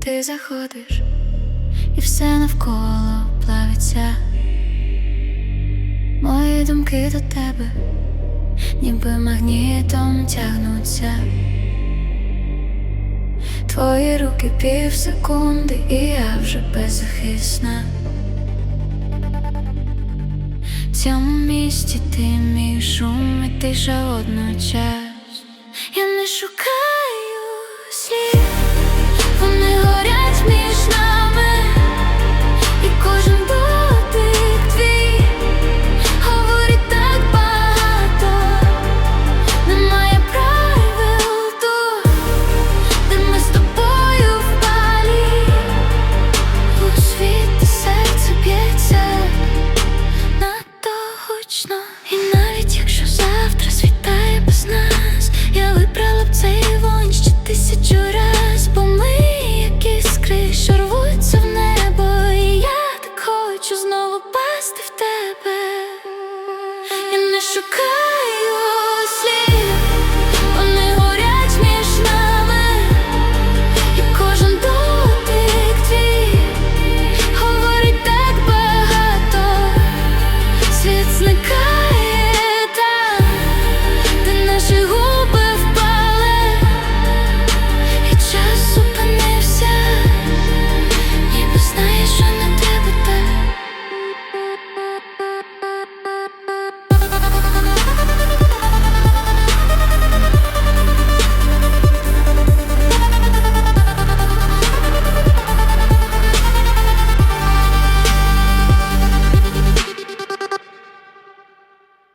ти заходиш, і все навколо плавиться. Мої думки до тебе, ніби магнітом тягнуться. Твої руки пів секунди, і я вже беззахисна. В цьому місті ти мій шум і тиша водночас. шукаю.